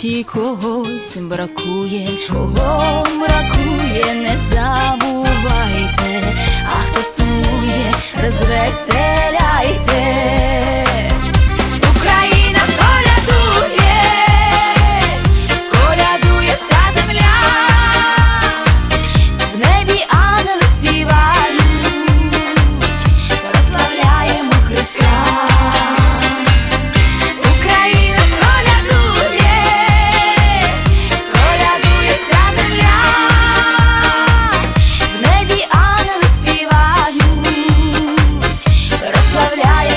житті когось бракує, кого мрак. Yeah, yeah.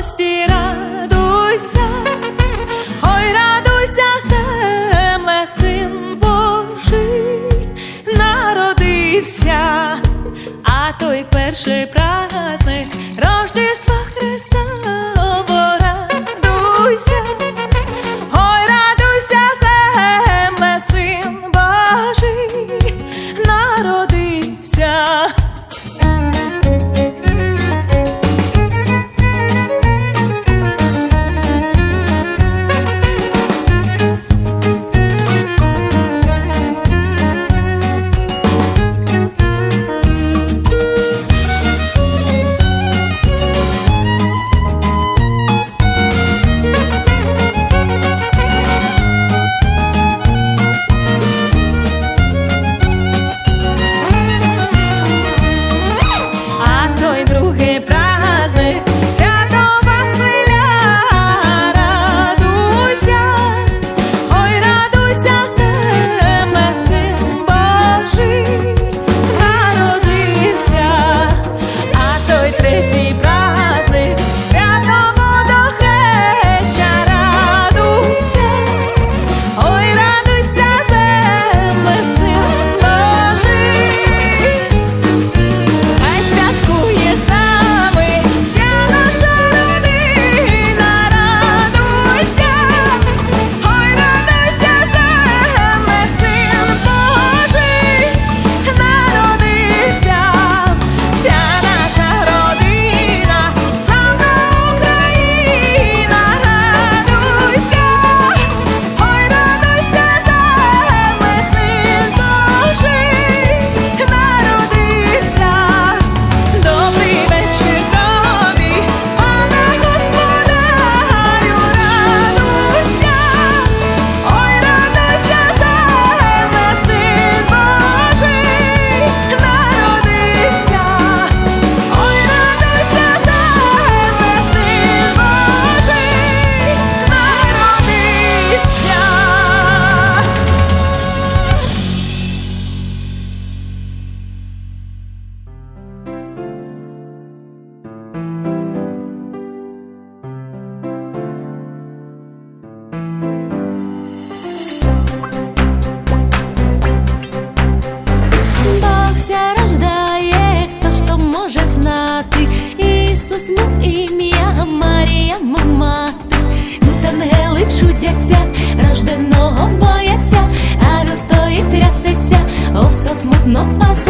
радості радуйся, ой, радуйся, земле, син Божий, народився, а той перший праздник рождества. сосну ім'я Марія мама, ну, тут ангели чудяться, рожденого бояться, а він стоїть трясеться, осад смутно паса.